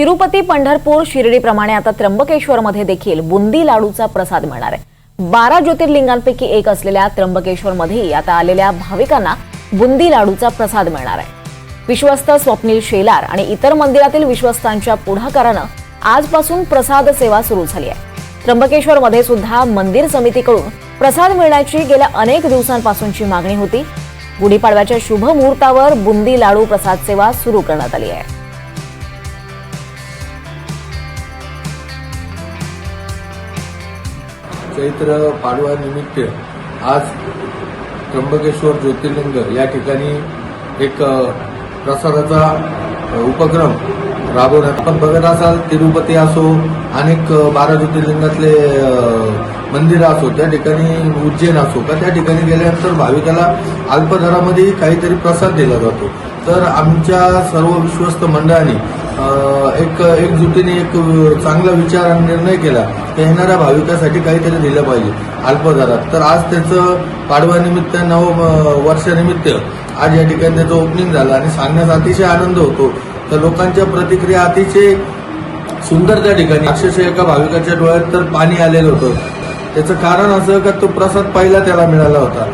तिरुपती पंढरपूर शिर्डीप्रमाणे आता त्र्यंबकेश्वरमध्ये देखील बुंदी लाडूचा प्रसाद मिळणार आहे. बारा ज्योतिर्लिंगांपैकी एक असलेल्या त्र्यंबकेश्वरमध्येही आता आलेल्या भाविकांना बुंदी लाडूचा प्रसाद मिळणार आहे. विश्वस्त स्वप्नील शेलार आणि इतर मंदिरातील विश्वस्तांच्या पुढाकारानं आजपासून प्रसाद सेवा सुरू झाली आहे. त्र्यंबकेश्वरमध्ये सुद्धा मंदिर समितीकडून प्रसाद मिळण्याची गेल्या अनेक दिवसांपासूनची मागणी होती. गुढीपाडव्याच्या शुभ मुहूर्तावर बुंदी लाडू प्रसाद सेवा सुरू करण्यात आली आहे. चैत्र पाडवानिमित्त आज त्र्यंबकेश्वर ज्योतिर्लिंग या ठिकाणी एक प्रसादाचा उपक्रम राबवण्यात आपण बघत असाल. तिरुपती असो अनेक बारा ज्योतिर्लिंगातले मंदिर असो त्या ठिकाणी उज्जैन असो का त्या ठिकाणी गेल्यानंतर भाविकाला अल्पदरामध्ये काहीतरी प्रसाद दिला जातो. तर आमच्या सर्व विश्वस्त मंडळाने एक एकजुटीने एक चांगला विचार आणि निर्णय केला तर येणाऱ्या भाविकासाठी काहीतरी दिलं पाहिजे अल्पदरात तर आज त्याचं पाडव्यानिमित्त नव वर्षानिमित्त आज या ठिकाणी त्याचं ओपनिंग झालं आणि सांगण्यास अतिशय आनंद होतो. तर लोकांच्या प्रतिक्रिया अतिशय सुंदर त्या ठिकाणी. अक्षरशः एका भाविकाच्या डोळ्यात तर पाणी आलेलं होतं. त्याचं कारण असं का तो प्रसाद पहिला त्याला मिळाला होता.